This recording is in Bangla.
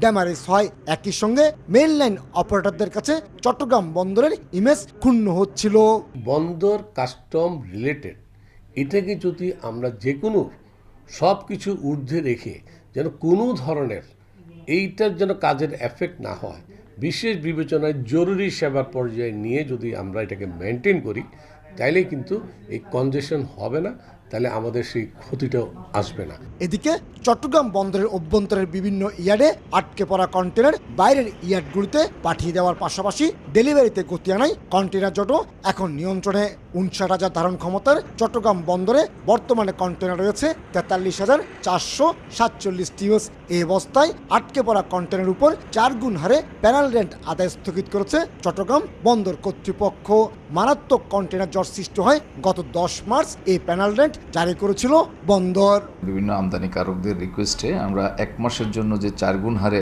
ড্যামারেজ হয় একই সঙ্গে মেইন লাইন অপারেটরদের কাছে চট্টগ্রাম বন্দরের ইমেজ ক্ষুণ্ণ হচ্ছিল। বন্দর কাস্টম রিলেটেড। এটাকে যদি আমরা যে কোনো সব কিছু ঊর্ধ্বে রেখে যেন কোনো ধরনের এইটার যেন কাজের এফেক্ট না হয়, বিশেষ বিবেচনায় জরুরি সেবার পর্যায়ে নিয়ে যদি আমরা এটাকে মেনটেন করি তাইলে কিন্তু এই কনজেশন হবে না, তাহলে আমাদের সেই ক্ষতিটাও আসবে না। এদিকে চট্টগ্রাম বন্দরের অভ্যন্তরের বিভিন্ন ইয়ার্ডে আটকে পড়া কন্টেনার বাইরের ইয়ার্ডগুলিতে পাঠিয়ে দেওয়ার পাশাপাশি ডেলিভারিতে গতি আনায় কন্টেনার জটও এখন নিয়ন্ত্রণে। উনষাট হাজার ধারণ ক্ষমতার চট্টগ্রাম বন্দরে বর্তমানে কন্টেনার রয়েছে তেতাল্লিশ হাজার চারশো সাতচল্লিশ টিউএস এই অবস্থায় আটকে পড়া কন্টেনার উপর চার গুণ হারে প্যানাল রেন্ট আদায় স্থগিত করেছে চট্টগ্রাম বন্দর কর্তৃপক্ষ। মারাত্মক কন্টেনার জট সৃষ্টি হয় গত দশ মার্চ এই প্যানাল রেন্ট জারি করেছিল বন্দর। বিভিন্ন আমদানিকারকদের রিকোয়েস্টে আমরা এক মাসের জন্য যে চার গুণ হারে